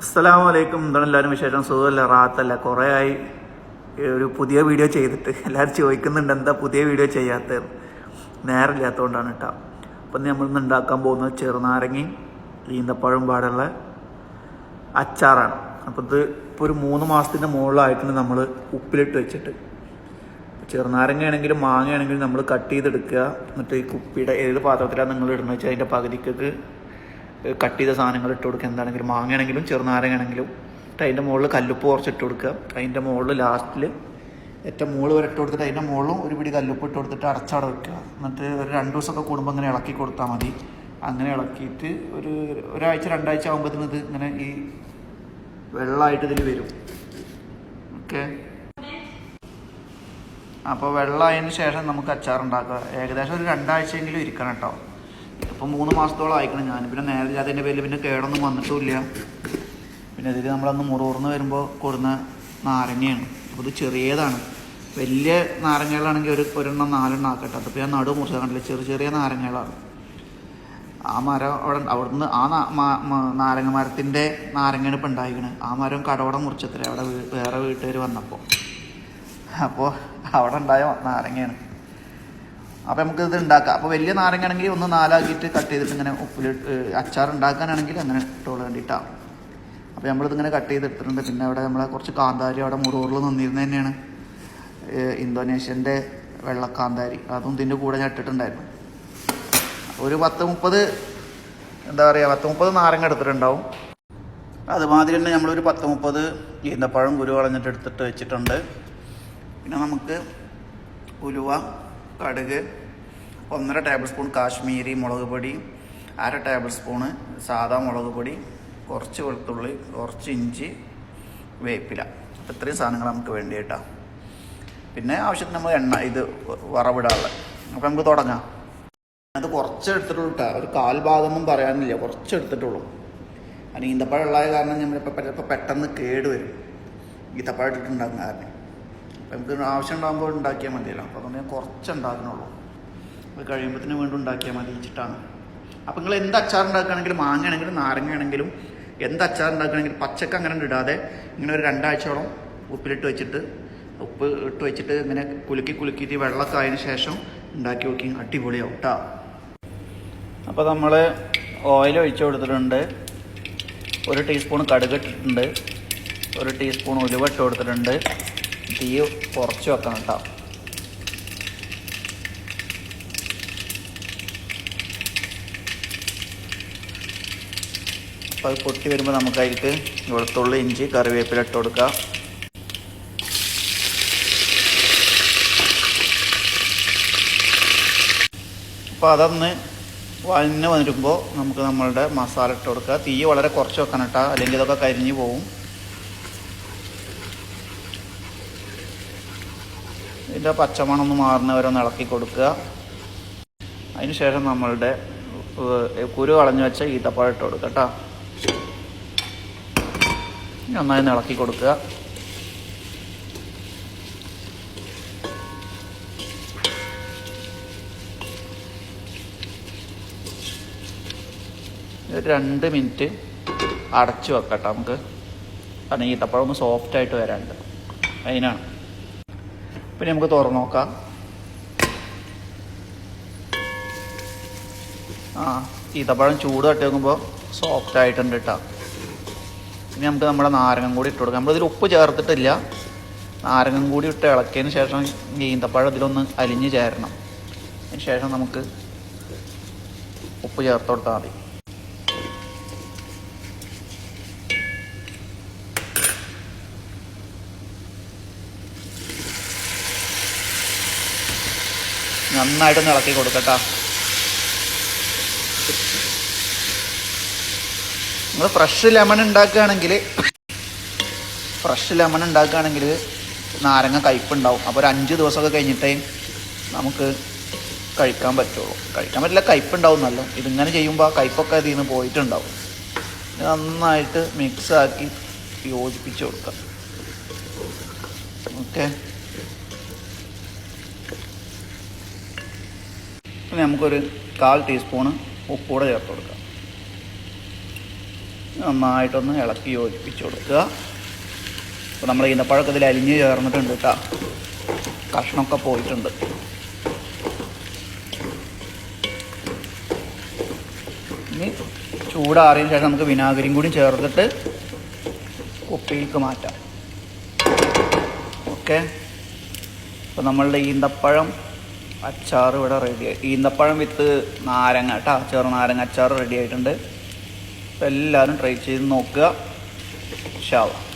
അസ്സലാമു വലൈക്കും എന്താണ് എല്ലാവരും വിശേഷം? സുഖമല്ല? റാത്തല്ല കുറേ ആയി ഒരു പുതിയ വീഡിയോ ചെയ്തിട്ട് എല്ലാവരും ചോദിക്കുന്നുണ്ട് എന്താ പുതിയ വീഡിയോ ചെയ്യാത്തത്? നേരമില്ലാത്തതുകൊണ്ടാണ് കേട്ടോ. അപ്പം നമ്മൾ ഇന്ന് ഉണ്ടാക്കാൻ പോകുന്നത് ചെറുനാരങ്ങി ഈന്തപ്പഴം പാടുള്ള അച്ചാറാണ്. അപ്പോൾ ഇത് ഇപ്പോൾ ഒരു മൂന്ന് മാസത്തിന്റെ മുകളിലായിട്ടുണ്ട് നമ്മൾ ഉപ്പിലിട്ട് വെച്ചിട്ട്. ചെറുനാരങ്ങയാണെങ്കിലും മാങ്ങയാണെങ്കിലും മാങ്ങ നമ്മൾ കട്ട് ചെയ്തെടുക്കുക. എന്നിട്ട് ഈ കുപ്പിയുടെ ഏത് പാത്രത്തിലാണ് നിങ്ങൾ ഇടുന്നത് വെച്ചാൽ അതിന്റെ പകുതിക്കൊക്കെ കട്ട് ചെയ്ത സാധനങ്ങൾ ഇട്ട് കൊടുക്കുക. എന്താണെങ്കിലും മാങ്ങയാണെങ്കിലും ചെറുനാരങ്ങയാണെങ്കിലും. അതിന്റെ മുകളിൽ കല്ലുപ്പ് കുറച്ച് ഇട്ട് കൊടുക്കുക. അതിന്റെ മുകളിൽ ലാസ്റ്റിൽ ഏറ്റവും മുകളിൽ വരെ ഇട്ട് കൊടുത്തിട്ട് അതിന്റെ മുകളിലും ഒരു പിടി കല്ലുപ്പ് ഇട്ട് കൊടുത്തിട്ട് അടച്ചവിടെ വെക്കുക. എന്നിട്ട് ഒരു രണ്ട് ദിവസമൊക്കെ കൂടുമ്പോൾ ഇങ്ങനെ ഇളക്കി കൊടുത്താൽ മതി. അങ്ങനെ ഇളക്കിയിട്ട് ഒരു ഒരാഴ്ച രണ്ടാഴ്ച ആകുമ്പോഴത്തേന് ഇത് ഇങ്ങനെ ഈ വെള്ളമായിട്ട് ഇതിൽ വരും. ഓക്കെ? അപ്പോൾ വെള്ളമായതിന് ശേഷം നമുക്ക് അച്ചാർ ഉണ്ടാക്കുക ഏകദേശം ഒരു രണ്ടാഴ്ചയെങ്കിലും ഇരിക്കണം കേട്ടോ. ഇതിപ്പോൾ മൂന്ന് മാസത്തോളം ആയിക്കണം. ഞാൻ പിന്നെ നേരെ അതിന്റെ പേരിൽ പിന്നെ കേടൊന്നും വന്നിട്ടുമില്ല. പിന്നെ ഇതിൽ നമ്മളന്ന് മുറൂർന്ന് വരുമ്പോൾ കൊടുന്ന നാരങ്ങയാണ്. അപ്പോൾ ഇത് ചെറിയതാണ്. വലിയ നാരങ്ങകളാണെങ്കിൽ ഒരു ഒരെണ്ണം നാലെണ്ണം ആക്കട്ടെ. അതിപ്പോൾ ഞാൻ നടു മുറിച്ച് കണ്ടില്ല? ചെറിയ ചെറിയ നാരങ്ങകളാണ്. ആ മരം അവിടെ അവിടുന്ന് ആ നാരങ്ങ മരത്തിന്റെ നാരങ്ങയാണ് ഇപ്പം ഉണ്ടായിരിക്കണത് ആ മരം കടവടം മുറിച്ചത്ര. അവിടെ വേറെ വീട്ടുകാർ വന്നപ്പോൾ അപ്പോൾ അവിടെ ഉണ്ടായ നാരങ്ങയാണ്. അപ്പോൾ നമുക്ക് ഇത് ഉണ്ടാക്കാം. അപ്പോൾ വലിയ നാരങ്ങ ആണെങ്കിൽ ഒന്ന് നാലാക്കിയിട്ട് കട്ട് ചെയ്തിട്ട് ഇങ്ങനെ ഉപ്പിൽ അച്ചാർ ഉണ്ടാക്കാനാണെങ്കിൽ അങ്ങനെ ഇട്ടോളൂ വേണ്ടിയിട്ടാണ് അപ്പോൾ നമ്മളിതിങ്ങനെ കട്ട് ചെയ്തെടുത്തിട്ടുണ്ട് പിന്നെ അവിടെ നമ്മളെ കുറച്ച് കാന്താരി അവിടെ മുറൂറിൽ നിന്നിരുന്നത് തന്നെയാണ്. ഇന്തോനേഷ്യന്റെ വെള്ളക്കാന്താരി. അതും ഇതിന്റെ കൂടെ ഞാൻ ഇട്ടിട്ടുണ്ടായിരുന്നു. ഒരു പത്ത് മുപ്പത് എന്താ പറയുക പത്ത് മുപ്പത് നാരങ്ങ എടുത്തിട്ടുണ്ടാവും. അതുമാതിരി തന്നെ നമ്മളൊരു പത്ത് മുപ്പത് ഈന്തപ്പഴം കുരു കളഞ്ഞിട്ട് എടുത്തിട്ട് വെച്ചിട്ടുണ്ട്. പിന്നെ നമുക്ക് ഉലുവ കടുക് ഒന്നര ടേബിൾ സ്പൂൺ കാശ്മീരി മുളക് പൊടി അര ടേബിൾ സ്പൂണ് സാദാ മുളക് പൊടി കുറച്ച് വെളുത്തുള്ളി കുറച്ച് ഇഞ്ചി വേപ്പില. അപ്പോൾ ഇത്രയും സാധനങ്ങൾ നമുക്ക് വേണ്ടി കേട്ടോ. പിന്നെ ആവശ്യത്തിന് നമ്മൾ എണ്ണ ഇത് വറവിടാനുള്ളത് അപ്പോൾ നമുക്ക് തുടങ്ങാം. അത് കുറച്ച് എടുത്തിട്ടുള്ളൂ കേട്ടോ. ഒരു കാൽ ഭാഗമൊന്നും പറയാനില്ല. കുറച്ച് എടുത്തിട്ടുള്ളൂ. അത് ഈന്തപ്പഴം ഉള്ള കാരണം നമ്മളിപ്പോൾ ചിലപ്പോൾ പെട്ടെന്ന് കേട് വരും ഈത്തപ്പഴം ഇട്ടിട്ടുണ്ടാകും കാരണം. നമുക്ക് ആവശ്യം ഉണ്ടാകുമ്പോൾ ഉണ്ടാക്കിയാൽ മതിയല്ലോ. അപ്പോൾ അതുകൊണ്ട് ഞാൻ കുറച്ച് ഉണ്ടാക്കുന്നുള്ളൂ. അത് കഴിയുമ്പോഴത്തേന് വീണ്ടും ഉണ്ടാക്കിയാൽ മതി വെച്ചിട്ടാണ് അപ്പം നിങ്ങൾ എന്ത് അച്ചാർ ഉണ്ടാക്കുകയാണെങ്കിലും മാങ്ങ ആണെങ്കിലും നാരങ്ങ ആണെങ്കിലും എന്ത് അച്ചാർ ഉണ്ടാക്കുകയാണെങ്കിലും പച്ചക്ക അങ്ങനെ ഇടാതെ ഇങ്ങനെ ഒരു രണ്ടാഴ്ചയോളം ഉപ്പിലിട്ട് വെച്ചിട്ട് ഉപ്പ് ഇട്ട് വെച്ചിട്ട് ഇങ്ങനെ കുലുക്കി കുലുക്കിയിട്ട് വെള്ളമൊക്കെ ആയതിനു ശേഷം ഉണ്ടാക്കി നോക്കി. അടിപൊളിയാവും കേട്ടോ അപ്പോൾ നമ്മൾ ഓയിൽ ഒഴിച്ചു കൊടുത്തിട്ടുണ്ട്. ഒരു ടീസ്പൂൺ കടുക് ഇട്ടിട്ടുണ്ട്. ഒരു ടീസ്പൂൺ ഉലുവ ഇട്ട് കൊടുത്തിട്ടുണ്ട്. തീ കുറച്ച് വെക്കണം കേട്ടോ. അപ്പോൾ അത് പൊട്ടി വരുമ്പോൾ നമുക്കതിലേക്ക് വെളുത്തുള്ള ഇഞ്ചി കറിവേപ്പില ഇട്ട് കൊടുക്കാം. അപ്പോൾ അതൊന്ന് വഴന്ന് വരുമ്പോൾ നമുക്ക് നമ്മളുടെ മസാല ഇട്ട് കൊടുക്കുക തീ വളരെ കുറച്ച് വെക്കണം കേട്ടോ. അല്ലെങ്കിൽ ഇതൊക്കെ കരിഞ്ഞു പോവും. ഇതിന്റെ പച്ചമണം ഒന്ന് മാറുന്നവരെ ഒന്ന് ഇളക്കി കൊടുക്കുക. അതിന് ശേഷം നമ്മളുടെ കുരു കളഞ്ഞു വെച്ച ഈത്തപ്പഴം ഇട്ട് കൊടുക്കുക കേട്ടോ. നന്നായി ഇളക്കി കൊടുക്കുക. രണ്ട് മിനിറ്റ് അടച്ചു വെക്കട്ടെ നമുക്ക്. കാരണം ഈത്തപ്പഴം ഒന്ന് സോഫ്റ്റായിട്ട് വരാനുണ്ട്. അതിനാണ് പിന്നെ നമുക്ക് തുറന്നു നോക്കാം. ആ ഈത്തപ്പഴം ചൂട് തട്ടി നോക്കുമ്പോൾ സോഫ്റ്റ് ആയിട്ടുണ്ട് കേട്ടോ ഇനി നമുക്ക് നമ്മുടെ നാരങ്ങം കൂടി ഇട്ട് കൊടുക്കാം. നമ്മളിതിൽ ഉപ്പ് ചേർത്തിട്ടില്ല. നാരങ്ങം കൂടി ഇട്ട് ഇളക്കിയതിന് ശേഷം ഈന്തപ്പഴം ഇതിലൊന്ന് അലിഞ്ഞ് ചേരണം. അതിന് ശേഷം നമുക്ക് ഉപ്പ് ചേർത്ത് കൊടുത്താൽ മതി. നന്നായിട്ടൊന്ന് ഇളക്കി കൊടുക്കട്ടോ. നിങ്ങൾ ഫ്രഷ് ലെമൺ ഉണ്ടാക്കുകയാണെങ്കിൽ ഫ്രഷ് ലെമൺ ഉണ്ടാക്കുകയാണെങ്കിൽ നാരങ്ങ കയ്പുണ്ടാവും അപ്പോൾ ഒരു അഞ്ച് ദിവസമൊക്കെ കഴിഞ്ഞിട്ടേ നമുക്ക് കഴിക്കാൻ പറ്റുള്ളൂ. കഴിക്കാൻ പറ്റില്ല കയ്പുണ്ടാവും നല്ല. ഇതിങ്ങനെ ചെയ്യുമ്പോൾ ആ കയ്പൊക്കെ ഇതിൽ നിന്ന് പോയിട്ടുണ്ടാവും നന്നായിട്ട് മിക്സാക്കി യോജിപ്പിച്ച് കൊടുക്കാം. ഓക്കെ പിന്നെ നമുക്കൊരു കാൽ ടീസ്പൂണ് ഉപ്പൂടെ ചേർത്ത് കൊടുക്കാം. നന്നായിട്ടൊന്ന് ഇളക്കി യോജിപ്പിച്ച് കൊടുക്കുക. അപ്പോൾ നമ്മൾ ഈന്തപ്പഴമൊക്കെ ഇതിൽ അലിഞ്ഞ് ചേർന്നിട്ടുണ്ട് കേട്ടോ കഷ്ണമൊക്കെ പോയിട്ടുണ്ട്. ഇനി ചൂടാറിയതിന് ശേഷം നമുക്ക് വിനാഗിരിയും കൂടി ചേർത്തിട്ട് കുപ്പിയിലേക്ക് മാറ്റാം. ഓക്കെ? അപ്പോൾ നമ്മളുടെ ഈന്തപ്പഴം അച്ചാർ ഇവിടെ റെഡിയായി ഈന്തപ്പഴം വിത്ത് നാരങ്ങ കേട്ടോ. അച്ചാർ നാരങ്ങ അച്ചാർ റെഡി ആയിട്ടുണ്ട്. അപ്പോൾ എല്ലാവരും ട്രൈ ചെയ്ത് നോക്കുക. ഷാവാം